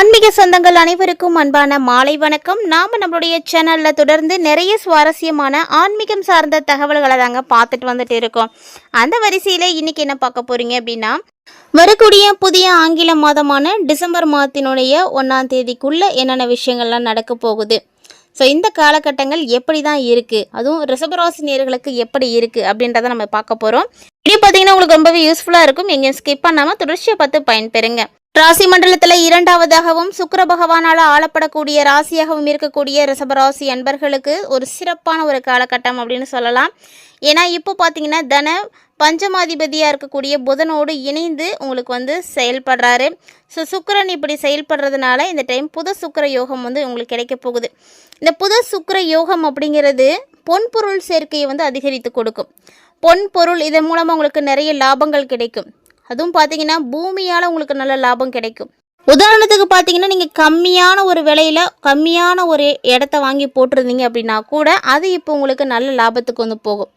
ஆன்மீக சொந்தங்கள் அனைவருக்கும் அன்பான மாலை வணக்கம். நாம நம்மளுடைய சேனல்ல தொடர்ந்து நிறைய சுவாரஸ்யமான ஆன்மீகம் சார்ந்த தகவல்களை தாங்க பார்த்துட்டு வந்துட்டு இருக்கோம். அந்த வரிசையில இன்னைக்கு என்ன பார்க்க போறீங்க அப்படின்னா வரக்கூடிய புதிய ஆங்கில மாதமான டிசம்பர் மாதத்தினுடைய ஒன்றாம் தேதிக்குள்ள என்னென்ன விஷயங்கள்லாம் நடக்க போகுது? ஸோ இந்த காலகட்டங்கள் எப்படி தான் இருக்குது அதுவும் ரிசபராசி நேர்களுக்கு எப்படி இருக்குது அப்படின்றத நம்ம பார்க்க போகிறோம் இது பார்த்தீங்கன்னா உங்களுக்கு ரொம்பவே யூஸ்ஃபுல்லாக இருக்கும். எங்கேயும் ஸ்கிப் பண்ணாமல் தொடர்ச்சியை பார்த்து பயன்பெறுங்க. ராசி மண்டலத்தில் இரண்டாவதாகவும் சுக்கர பகவானால் ஆளப்படக்கூடிய ராசியாகவும் இருக்கக்கூடிய ரிஷபராசி அன்பர்களுக்கு ஒரு சிறப்பான ஒரு காலகட்டம் அப்படின்னு சொல்லலாம். ஏன்னா இப்போ பார்த்தீங்கன்னா தன பஞ்சமாதிபதியாக இருக்கக்கூடிய புதனோடு இணைந்து உங்களுக்கு வந்து செயல்படுறாரு. ஸோ சுக்கிரன் இப்படி செயல்படுறதுனால இந்த டைம் புத சுக்கர யோகம் வந்து உங்களுக்கு கிடைக்க போகுது. இந்த புத சுக்கர யோகம் அப்படிங்கிறது பொன்பொருள் சேர்க்கையை வந்து அதிகரித்து கொடுக்கும். பொன் பொருள் இதன் மூலமாக உங்களுக்கு நிறைய லாபங்கள் கிடைக்கும். அதுவும் பார்த்தீங்கன்னா பூமியால் உங்களுக்கு நல்ல லாபம் கிடைக்கும். உதாரணத்துக்கு பார்த்தீங்கன்னா நீங்கள் கம்மியான ஒரு விலையில் கம்மியான ஒரு இடத்த வாங்கி போட்டிருந்தீங்க அப்படின்னா கூட அது இப்போ உங்களுக்கு நல்ல லாபத்துக்கு வந்து போகும்.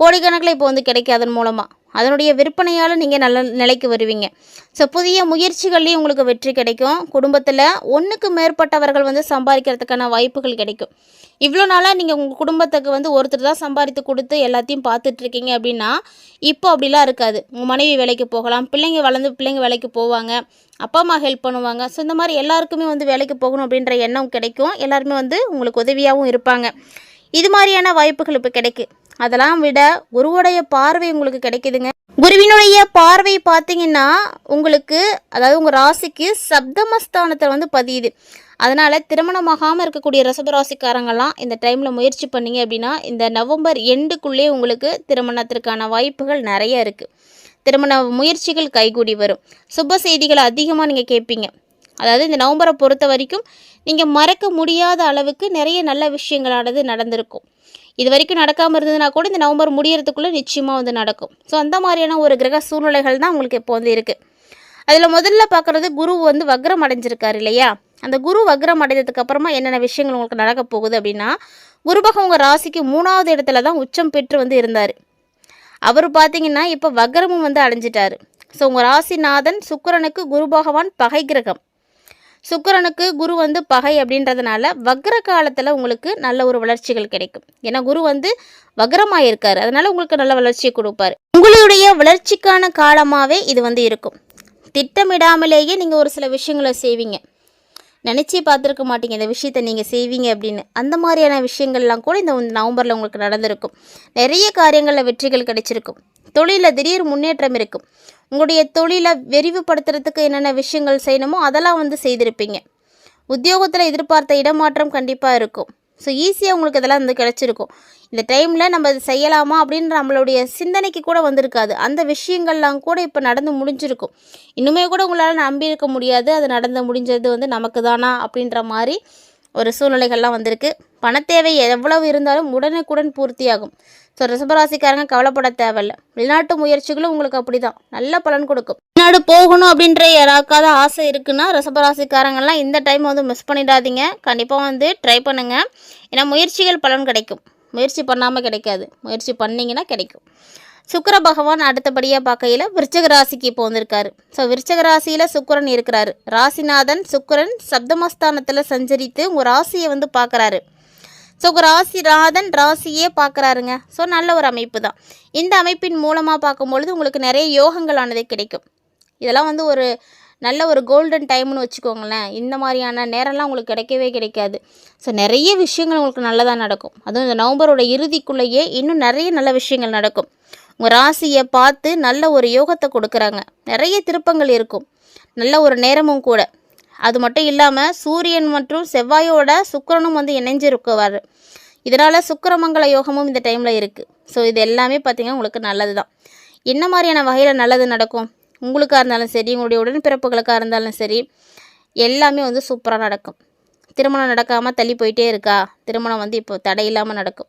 கோடிக்கணக்கில் இப்போ வந்து கிடைக்கும் அதன் மூலமாக அதனுடைய விற்பனையால் நீங்கள் நல்ல நிலைக்கு வருவீங்க. ஸோ புதிய முயற்சிகள்லேயும் உங்களுக்கு வெற்றி கிடைக்கும். குடும்பத்தில் ஒன்றுக்கு மேற்பட்டவர்கள் வந்து சம்பாதிக்கிறதுக்கான வாய்ப்புகள் கிடைக்கும். இவ்வளோ நாளாக நீங்கள் உங்கள் குடும்பத்துக்கு வந்து ஒருத்தர் தான் சம்பாதித்து கொடுத்து எல்லாத்தையும் பார்த்துட்ருக்கீங்க அப்படின்னா இப்போ அப்படிலாம் இருக்காது. உங்கள் மனைவி வேலைக்கு போகலாம் பிள்ளைங்க வளர்ந்து பிள்ளைங்க வேலைக்கு போவாங்க அப்பா அம்மா ஹெல்ப் பண்ணுவாங்க. ஸோ இந்த மாதிரி எல்லாருக்குமே வந்து வேலைக்கு போகணும் அப்படின்ற எண்ணம் கிடைக்கும். எல்லாருமே வந்து உங்களுக்கு உதவியாகவும் இருப்பாங்க. இது மாதிரியான வாய்ப்புகள் இப்போ கிடைக்கு. அதெல்லாம் விட குருவுடைய பார்வை உங்களுக்கு கிடைக்குதுங்க. குருவினுடைய பார்வை பார்த்தீங்கன்னா உங்களுக்கு அதாவது உங்கள் ராசிக்கு சப்தமஸ்தானத்தில் வந்து பதியுது. அதனால் திருமணமாகாமல் இருக்கக்கூடிய ரசபராசிக்காரங்கள்லாம் இந்த டைமில் முயற்சி பண்ணீங்க அப்படின்னா இந்த நவம்பர் எண்டுக்குள்ளே உங்களுக்கு திருமணத்திற்கான வாய்ப்புகள் நிறைய இருக்குது திருமண முயற்சிகள் கைகூடி வரும். சுப செய்திகளை அதிகமாக நீங்கள் கேட்பீங்க. அதாவது இந்த நவம்பரை பொறுத்த வரைக்கும் நீங்கள் மறக்க முடியாத அளவுக்கு நிறைய நல்ல விஷயங்களானது நடந்திருக்கும். இது வரைக்கும் நடக்காமல் இருந்ததுன்னா கூட இந்த நவம்பர் முடியறதுக்குள்ளே நிச்சயமாக வந்து நடக்கும். ஸோ அந்த மாதிரியான ஒரு கிரக சூழ்நிலைகள் தான் உங்களுக்கு இப்போ வந்து இருக்குது அதில் முதல்ல பார்க்குறது குரு வந்து வக்ரம் அடைஞ்சிருக்காரு இல்லையா? அந்த குரு வக்ரம் அடைஞ்சதுக்கு அப்புறமா என்னென்ன விஷயங்கள் உங்களுக்கு நடக்க போகுது அப்படின்னா குரு உங்கள் ராசிக்கு மூணாவது இடத்துல தான் உச்சம் பெற்று வந்து இருந்தார். அவர் பார்த்தீங்கன்னா இப்போ வக்ரமும் வந்து அடைஞ்சிட்டாரு. ஸோ உங்கள் ராசிநாதன் சுக்கிரனுக்கு குரு பகவான் பகை கிரகம். சுக்கிரனுக்கு குரு வந்து பகை அப்படின்றதுனால வக்ர காலத்தில் உங்களுக்கு நல்ல ஒரு வளர்ச்சிகள் கிடைக்கும். ஏன்னா குரு வந்து வக்ரமாக இருக்கார் அதனால உங்களுக்கு நல்ல வளர்ச்சியை கொடுப்பாரு. உங்களுடைய வளர்ச்சிக்கான காலமாகவே இது வந்து இருக்கும். திட்டமிடாமலேயே நீங்கள் ஒரு சில விஷயங்களை செய்வீங்க. நினச்சி பார்த்துருக்க மாட்டீங்க. இந்த விஷயத்த நீங்கள் செய்வீங்க அப்படின்னு. அந்த மாதிரியான விஷயங்கள்லாம் கூட இந்த நவம்பரில் உங்களுக்கு நடந்திருக்கும். நிறைய காரியங்களில் வெற்றிகள் கிடைச்சிருக்கும். தொழிலில் திடீர் முன்னேற்றம் இருக்கும். உங்களுடைய தொழிலை விரிவுபடுத்துறதுக்கு என்னென்ன விஷயங்கள் செய்யணுமோ அதெல்லாம் வந்து செய்திருப்பீங்க. உத்தியோகத்தில் எதிர்பார்த்த இடமாற்றம் கண்டிப்பாக இருக்கும். ஸோ ஈஸியாக உங்களுக்கு இதெல்லாம் வந்து கிடச்சிருக்கும். இந்த டைமில் நம்ம இது செய்யலாமா அப்படின்ற நம்மளுடைய சிந்தனைக்கு கூட வந்திருக்காது. அந்த விஷயங்கள்லாம் கூட இப்போ நடந்து முடிஞ்சிருக்கும். இன்னுமே கூட உங்களால் நம்பி இருக்க முடியாது. அது நடந்து முடிஞ்சது வந்து நமக்கு தானா அப்படின்ற மாதிரி ஒரு சூழ்நிலைகள்லாம் வந்திருக்கு. பணத்தேவை எவ்வளவு இருந்தாலும் உடனுக்குடன் பூர்த்தியாகும். ஸோ ரிசபராசிக்காரங்க கவலைப்பட தேவையில்ல. வெளிநாட்டு முயற்சிகளும் உங்களுக்கு அப்படி தான் நல்ல பலன் கொடுக்கும். வெளிநாடு போகணும் அப்படின்ற யாராக்காவது ஆசை இருக்குன்னா ரிஷபராசிக்காரங்கெல்லாம் இந்த டைம் வந்து மிஸ் பண்ணிடாதீங்க. கண்டிப்பாக வந்து ட்ரை பண்ணுங்கள் ஏன்னா முயற்சிகள் பலன் கிடைக்கும். முயற்சி பண்ணாமல் கிடைக்காது. முயற்சி பண்ணிங்கன்னா கிடைக்கும். சுக்கர பகவான் அடுத்தபடியாக பார்க்கையில் விருச்சக ராசிக்கு இப்போ வந்திருக்காரு. ஸோ விருச்சக ராசியில் சுக்கரன் இருக்கிறாரு. ராசிநாதன் சுக்கரன் சப்தமஸ்தானத்தில் சஞ்சரித்து உங்கள் ராசியை வந்து பார்க்குறாரு. ஸோ ராசி ராதன் ராசியே பார்க்குறாருங்க. ஸோ நல்ல ஒரு அமைப்பு தான் இந்த அமைப்பின் மூலமாக பார்க்கும்பொழுது உங்களுக்கு நிறைய யோகங்களானது கிடைக்கும். இதெல்லாம் வந்து ஒரு நல்ல ஒரு கோல்டன் டைம்னு வச்சுக்கோங்களேன். இந்த மாதிரியான நேரம்லாம் உங்களுக்கு கிடைக்கவே கிடைக்காது. ஸோ நிறைய விஷயங்கள் உங்களுக்கு நல்லதாக நடக்கும். அதுவும் இந்த நவம்பரோட இறுதிக்குள்ளேயே இன்னும் நிறைய நல்ல விஷயங்கள் நடக்கும். உங்கள் ராசியை பார்த்து நல்ல ஒரு யோகத்தை கொடுக்குறாங்க. நிறைய திருப்பங்கள் இருக்கும். நல்ல ஒரு நேரமும் கூட. அது மட்டும் இல்லாமல் சூரியன் மற்றும் செவ்வாயோட சுக்கரனும் வந்து இணைஞ்சிருக்குவார். இதனால் சுக்கரமங்கல யோகமும் இந்த டைமில் இருக்குது ஸோ இது எல்லாமே பார்த்திங்கன்னா உங்களுக்கு நல்லது தான் என்ன மாதிரியான வகையில் நல்லது நடக்கும்? உங்களுக்காக இருந்தாலும் சரி உங்களுடைய உடன்பிறப்புகளுக்காக இருந்தாலும் சரி எல்லாமே வந்து சூப்பராக நடக்கும். திருமணம் நடக்காமல் தள்ளி போயிட்டே இருக்கா? திருமணம் வந்து இப்போ தடை இல்லாமல் நடக்கும்.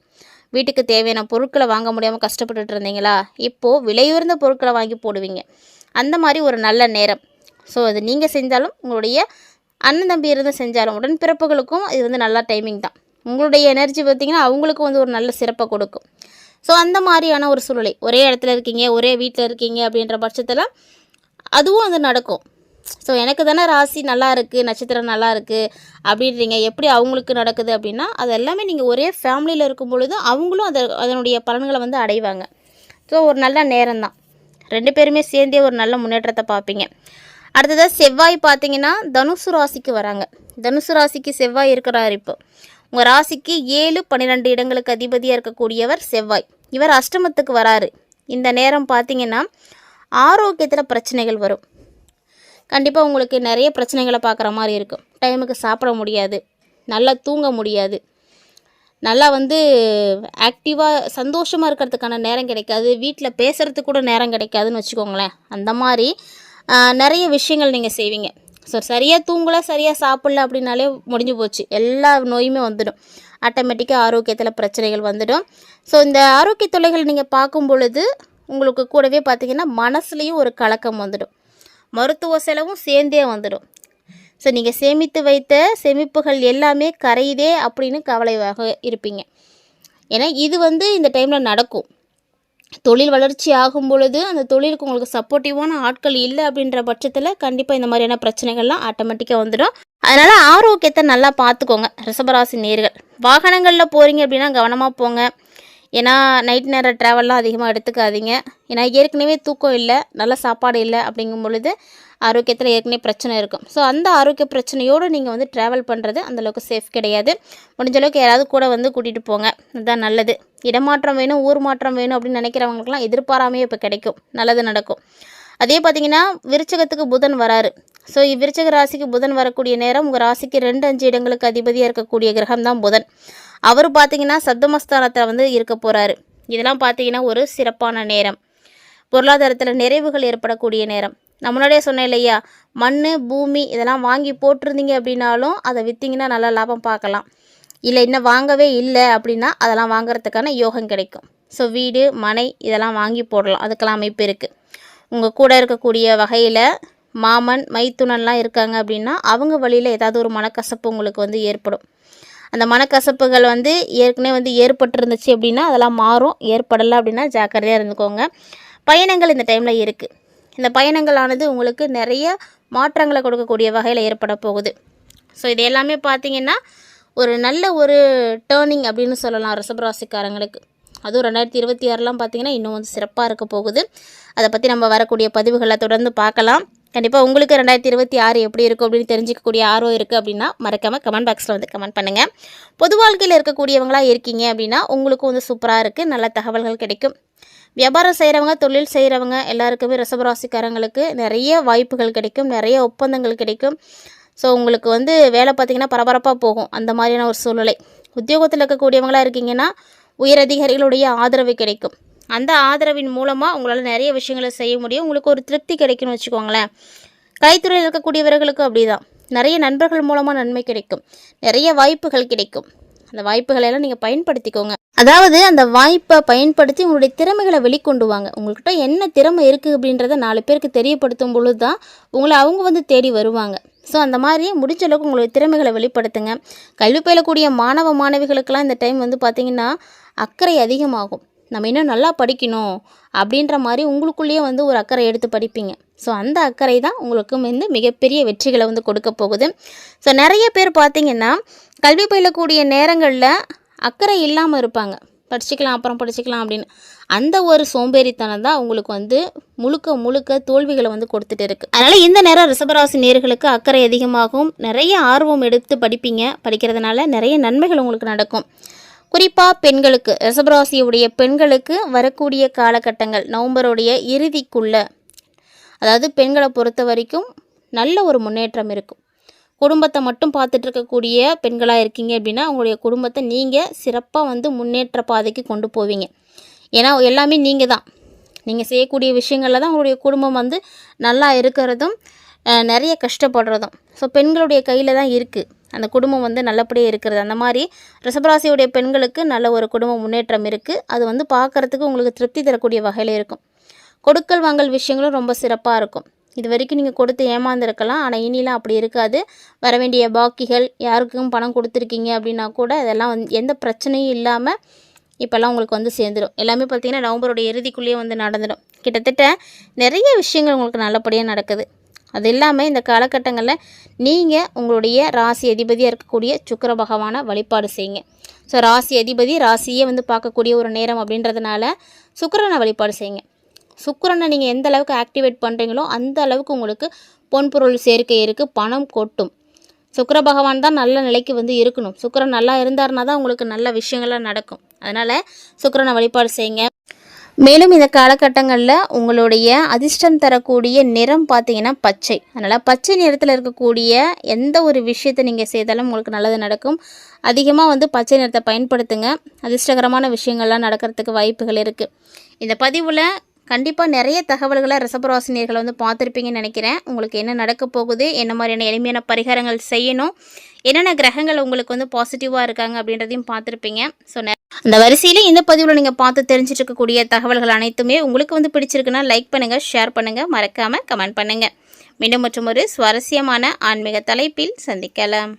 வீட்டுக்கு தேவையான பொருட்களை வாங்க முடியாமல் கஷ்டப்பட்டுட்டு இருந்தீங்களா? இப்போது விலையுயர்ந்த பொருட்களை வாங்கி போடுவீங்க. அந்த மாதிரி ஒரு நல்ல நேரம். ஸோ அது நீங்கள் செஞ்சாலும் உங்களுடைய அண்ணன் தம்பி இருந்து செஞ்சாலும் உடன்பிறப்புகளுக்கும் இது வந்து நல்ல டைமிங் தான். உங்களுடைய எனர்ஜி பார்த்திங்கன்னா அவங்களுக்கும் வந்து ஒரு நல்ல சிறப்பை கொடுக்கும். ஸோ அந்த மாதிரியான ஒரு சூழ்நிலை. ஒரே இடத்துல இருக்கீங்க ஒரே வீட்டில் இருக்கீங்க அப்படின்ற பட்சத்தில் அதுவும் அது நடக்கும். ஸோ எனக்கு தானே ராசி நல்லா இருக்குது நட்சத்திரம் நல்லா இருக்குது அப்படின்றீங்க. எப்படி அவங்களுக்கு நடக்குது அப்படின்னா அது எல்லாமே நீங்கள் ஒரே ஃபேமிலியில் இருக்கும் பொழுது அவங்களும் அதை அதனுடைய பலன்களை வந்து அடைவாங்க. ஸோ ஒரு நல்ல நேரம் தான். ரெண்டு பேருமே சேர்ந்தே ஒரு நல்ல முன்னேற்றத்தை பார்ப்பீங்க. அடுத்ததாக செவ்வாய் பார்த்தீங்கன்னா தனுசு ராசிக்கு வராங்க. தனுசு ராசிக்கு செவ்வாய் இருக்கிறார் இப்போ. உங்கள் ராசிக்கு ஏழு பன்னிரெண்டு இடங்களுக்கு அதிபதியாக இருக்கக்கூடியவர் செவ்வாய். இவர் அஷ்டமத்துக்கு வராரு. இந்த நேரம் பார்த்தீங்கன்னா ஆரோக்கியத்தில் பிரச்சனைகள் வரும். கண்டிப்பாக உங்களுக்கு நிறைய பிரச்சனைகளை பார்க்குற மாதிரி இருக்கும். டைமுக்கு சாப்பிட முடியாது. நல்லா தூங்க முடியாது. நல்லா வந்து ஆக்டிவாக சந்தோஷமாக இருக்கிறதுக்கான நேரம் கிடைக்காது. வீட்டில் பேசுகிறதுக்கு கூட நேரம் கிடைக்காதுன்னு வச்சுக்கோங்களேன். அந்த மாதிரி நிறைய விஷயங்கள் நீங்கள் செய்வீங்க. ஸோ சரியாக தூங்கல சரியாக சாப்பிடல அப்படின்னாலே முடிஞ்சு போச்சு. எல்லா நோயுமே வந்துடும். ஆட்டோமேட்டிக்காக ஆரோக்கியத்தில் பிரச்சனைகள் வந்துடும். ஸோ இந்த ஆரோக்கிய தொல்லைகள் நீங்கள் பார்க்கும் பொழுது உங்களுக்கு கூடவே பார்த்தீங்கன்னா மனசுலேயும் ஒரு கலக்கம் வந்துடும். மருத்துவ செலவும் சேர்ந்தே வந்துடும். ஸோ நீங்கள் சேமித்து வைத்த சேமிப்புகள் எல்லாமே கரையுதே அப்படின்னு கவலையாக இருப்பீங்க. ஏன்னா இது வந்து இந்த டைமில் நடக்கும். தொழில் வளர்ச்சி ஆகும் பொழுது அந்த தொழிலுக்கு உங்களுக்கு சப்போர்ட்டிவான ஆட்கள் இல்லை அப்படின்ற பட்சத்தில் கண்டிப்பாக இந்த மாதிரியான பிரச்சனைகள்லாம் ஆட்டோமேட்டிக்காக வந்துடும். அதனால் ஆரோக்கியத்தை நல்லா பார்த்துக்கோங்க ரிஷபராசி நேர்கள். வாகனங்களில் போகிறீங்க அப்படின்னா கவனமாக போங்க. ஏன்னா நைட் நேரம் ட்ராவல்லாம் அதிகமாக எடுத்துக்காதீங்க. ஏன்னா ஏற்கனவே தூக்கம் இல்லை நல்ல சாப்பாடு இல்லை அப்படிங்கும் பொழுது ஆரோக்கியத்தில் ஏற்கனவே பிரச்சனை இருக்கும். ஸோ அந்த ஆரோக்கிய பிரச்சனையோடு நீங்கள் வந்து ட்ராவல் பண்ணுறது அந்தளவுக்கு சேஃப் கிடையாது. முடிஞ்ச அளவுக்கு யாராவது கூட வந்து கூட்டிகிட்டு போங்க. அதுதான் நல்லது. இடமாற்றம் வேணும் ஊர் மாற்றம் வேணும் அப்படின்னு நினைக்கிறவங்களுக்குலாம் எதிர்பாராமையே இப்போ கிடைக்கும். நல்லது நடக்கும். அதே பார்த்தீங்கன்னா விருச்சகத்துக்கு புதன் வராரு. ஸோ இவ்விருச்சக ராசிக்கு புதன் வரக்கூடிய நேரம் உங்கள் ராசிக்கு ரெண்டு அஞ்சு இடங்களுக்கு அதிபதியாக இருக்கக்கூடிய கிரகம் தான் புதன். அவர் பார்த்தீங்கன்னா சப்தமஸ்தானத்தில் வந்து இருக்க போகிறாரு இதெல்லாம் பார்த்தீங்கன்னா ஒரு சிறப்பான நேரம். பொருளாதாரத்தில் நிறைவுகள் ஏற்படக்கூடிய நேரம். நான் முன்னாடியே சொன்னேன் இல்லையா? மண் பூமி இதெல்லாம் வாங்கி போட்டிருந்தீங்க அப்படின்னாலும் அதை விற்றீங்கன்னா நல்லா லாபம் பார்க்கலாம். இல்லை இன்னும் வாங்கவே இல்லை அப்படின்னா அதெல்லாம் வாங்குறதுக்கான யோகம் கிடைக்கும். ஸோ வீடு மனை இதெல்லாம் வாங்கி போடலாம். அதுக்கெல்லாம் அமைப்பு இருக்குது உங்கள் கூட இருக்கக்கூடிய வகையில் மாமன் மைத்துனன்லாம் இருக்காங்க அப்படின்னா அவங்க வழியில் ஏதாவது ஒரு மனக்கசப்பு உங்களுக்கு வந்து ஏற்படும். அந்த மனக்கசப்புகள் வந்து ஏற்கனவே வந்து ஏற்பட்டிருந்துச்சு அப்படின்னா அதெல்லாம் மாறும். ஏற்படலை அப்படின்னா ஜாக்கிரதையாக இருந்துக்கோங்க. பயணங்கள் இந்த டைமில் இருக்குது இந்த பயணங்களானது உங்களுக்கு நிறைய மாற்றங்களை கொடுக்கக்கூடிய வகையில் ஏற்பட போகுது. ஸோ இது எல்லாமே பார்த்தீங்கன்னா ஒரு நல்ல ஒரு டேர்னிங் அப்படின்னு சொல்லலாம் ரிஷபராசிக்காரங்களுக்கு. அதுவும் ரெண்டாயிரத்தி இருபத்தி ஆறுலாம் பார்த்தீங்கன்னா இன்னும் வந்து சிறப்பாக இருக்க போகுது. அதை பற்றி நம்ம வரக்கூடிய பதிவுகளை தொடர்ந்து பார்க்கலாம். கண்டிப்பாக உங்களுக்கு ரெண்டாயிரத்தி இருபத்தி ஆறு எப்படி இருக்கும் அப்படின்னு தெரிஞ்சிக்கக்கூடிய ஆர்வம் இருக்குது அப்படின்னா மறக்காமல் கமெண்ட் பாக்ஸில் வந்து கமெண்ட் பண்ணுங்கள் பொது வாழ்க்கையில் இருக்கக்கூடியவங்களாக இருக்கீங்க அப்படின்னா உங்களுக்கும் வந்து சூப்பராக இருக்குது நல்ல தகவல்கள் கிடைக்கும். வியாபாரம் செய்கிறவங்க தொழில் செய்கிறவங்க எல்லாருக்குமே ரிசபராசிக்காரங்களுக்கு நிறைய வாய்ப்புகள் கிடைக்கும் நிறைய ஒப்பந்தங்கள் கிடைக்கும். ஸோ உங்களுக்கு வந்து வேலை பார்த்திங்கன்னா பரபரப்பாக போகும். அந்த மாதிரியான ஒரு சூழ்நிலை. உத்தியோகத்தில் இருக்கக்கூடியவங்களாக இருக்கீங்கன்னா உயரதிகாரிகளுடைய ஆதரவு கிடைக்கும். அந்த ஆதரவின் மூலமாக உங்களால் நிறைய விஷயங்களை செய்ய முடியும். உங்களுக்கு ஒரு திருப்தி கிடைக்கும்னு வச்சுக்கோங்களேன். கைத்துறையில் இருக்கக்கூடியவர்களுக்கு அப்படி தான் நிறைய நண்பர்கள் மூலமாக நன்மை கிடைக்கும். நிறைய வாய்ப்புகள் கிடைக்கும். அந்த வாய்ப்புகளை எல்லாம் நீங்கள் பயன்படுத்திக்கோங்க. அதாவது அந்த வாய்ப்பை பயன்படுத்தி உங்களுடைய திறமைகளை வெளிக்கொண்டு வாங்க உங்கள்கிட்ட என்ன திறமை இருக்குது அப்படின்றத நாலு பேருக்கு தெரியப்படுத்தும் பொழுது தான் உங்களை அவங்க வந்து தேடி வருவாங்க. ஸோ அந்த மாதிரி முடிஞ்ச அளவுக்கு உங்களுடைய திறமைகளை வெளிப்படுத்துங்க. கல்வி பயிலக்கூடிய மாணவ மாணவிகளுக்கெல்லாம் இந்த டைம் வந்து பார்த்திங்கன்னா அக்கறை அதிகமாகும். நம்ம இன்னும் நல்லா படிக்கணும் அப்படின்ற மாதிரி உங்களுக்குள்ளேயே வந்து ஒரு அக்கறை எடுத்து படிப்பீங்க. ஸோ அந்த அக்கறை தான் உங்களுக்கு வந்து மிகப்பெரிய வெற்றிகளை வந்து கொடுக்க போகுது. ஸோ நிறைய பேர் பார்த்திங்கன்னா கல்வி பயிலக்கூடிய நேரங்களில் அக்கறை இல்லாமல் இருப்பாங்க. படிச்சுக்கலாம் அப்புறம் படிச்சுக்கலாம் அப்படின்னு. அந்த ஒரு சோம்பேறித்தனம் தான் உங்களுக்கு வந்து முழுக்க முழுக்க தோல்விகளை வந்து கொடுத்துட்டு இருக்குது அதனால் இந்த நேரம் ரிஷபராசி நேர்களுக்கு அக்கறை அதிகமாகும். நிறைய ஆர்வம் எடுத்து படிப்பீங்க. படிக்கிறதுனால நிறைய நன்மைகள் உங்களுக்கு நடக்கும். குறிப்பாக பெண்களுக்கு ரசபராசியுடைய பெண்களுக்கு வரக்கூடிய காலகட்டங்கள் நவம்பருடைய இறுதிக்குள்ள. அதாவது பெண்களை பொறுத்த வரைக்கும் நல்ல ஒரு முன்னேற்றம் இருக்கும். குடும்பத்தை மட்டும் பார்த்துட்டு இருக்கக்கூடிய பெண்களாக இருக்கீங்க அப்படின்னா உங்களுடைய குடும்பத்தை நீங்கள் சிறப்பாக வந்து முன்னேற்ற பாதைக்கு கொண்டு போவீங்க. ஏன்னா எல்லாமே நீங்கள் தான். நீங்கள் செய்யக்கூடிய விஷயங்களில் தான் உங்களுடைய குடும்பம் வந்து நல்லா இருக்கிறதும் நிறைய கஷ்டப்படுறதும். ஸோ பெண்களுடைய கையில் தான் இருக்குது அந்த குடும்பம் வந்து நல்லபடியாக இருக்கிறது. அந்த மாதிரி ரிஷபராசியுடைய பெண்களுக்கு நல்ல ஒரு குடும்ப முன்னேற்றம் இருக்குது அது வந்து பார்க்குறதுக்கு உங்களுக்கு திருப்தி தரக்கூடிய வகையில் இருக்கும். கொடுக்கல் வாங்கல் விஷயங்களும் ரொம்ப சிறப்பாக இருக்கும். இது வரைக்கும் நீங்கள் கொடுத்து ஏமாந்துருக்கலாம். ஆனால் இனிலாம் அப்படி இருக்காது. வர வேண்டிய பாக்கிகள் யாருக்கும் பணம் கொடுத்துருக்கீங்க அப்படின்னா கூட அதெல்லாம் வந்து எந்த பிரச்சனையும் இல்லாமல் இப்போல்லாம் உங்களுக்கு வந்து சேர்ந்துடும் எல்லாமே பார்த்தீங்கன்னா நவம்பரோட இறுதிக்குள்ளேயே வந்து நடந்துடும் கிட்டத்தட்ட நிறைய விஷயங்கள் உங்களுக்கு நல்லபடியாக நடக்குது. அது இல்லாமல் இந்த காலகட்டங்களில் நீங்கள் உங்களுடைய ராசி அதிபதியாக இருக்கக்கூடிய சுக்கர பகவானை வழிபாடு செய்யுங்க. ஸோ ராசி அதிபதி ராசியே வந்து பார்க்கக்கூடிய ஒரு நேரம் அப்படின்றதுனால சுக்கரனை வழிபாடு செய்யுங்க. சுக்கரனை நீங்கள் எந்த அளவுக்கு ஆக்டிவேட் பண்ணுறீங்களோ அந்த அளவுக்கு உங்களுக்கு பொன்பொருள் சேர்க்கை இருக்குது பணம் கொட்டும். சுக்கர பகவான் தான் நல்ல நிலைக்கு வந்து இருக்கணும். சுக்கரன் நல்லா இருந்தாருன்னா தான் உங்களுக்கு நல்ல விஷயங்கள்லாம் நடக்கும். அதனால் சுக்கரனை வழிபாடு செய்யுங்க. மேலும் இந்த காலகட்டங்களில் உங்களுடைய அதிர்ஷ்டம் தரக்கூடிய நிறம் பார்த்தீங்கன்னா பச்சை. அதனால் பச்சை நிறத்தில் இருக்கக்கூடிய எந்த ஒரு விஷயத்தை நீங்கள் செய்தாலும் உங்களுக்கு நல்லது நடக்கும். அதிகமாக வந்து பச்சை நிறத்தை பயன்படுத்துங்க. அதிர்ஷ்டகரமான விஷயங்கள்லாம் நடக்கிறதுக்கு வாய்ப்புகள் இருக்குது இந்த பதிவில் கண்டிப்பாக நிறைய தகவல்களை ரசபராசினியர்களை வந்து பார்த்துருப்பீங்கன்னு நினைக்கிறேன். உங்களுக்கு என்ன நடக்க போகுது என்ன மாதிரியான எளிமையான பரிகாரங்கள் செய்யணும் என்னென்ன கிரகங்கள் உங்களுக்கு வந்து பாசிட்டிவாக இருக்காங்க அப்படின்றதையும் பார்த்துருப்பீங்க. ஸோ அந்த வரிசையில் இந்த பதிவில் நீங்கள் பார்த்து தெரிஞ்சிட்டு இருக்கக்கூடிய தகவல்கள் அனைத்துமே உங்களுக்கு வந்து பிடிச்சிருக்குன்னா லைக் பண்ணுங்கள் ஷேர் பண்ணுங்கள் மறக்காமல் கமெண்ட் பண்ணுங்கள் மீண்டும் மற்றும் ஒரு சுவாரஸ்யமான ஆன்மீக தலைப்பில் சந்திக்கலாம்.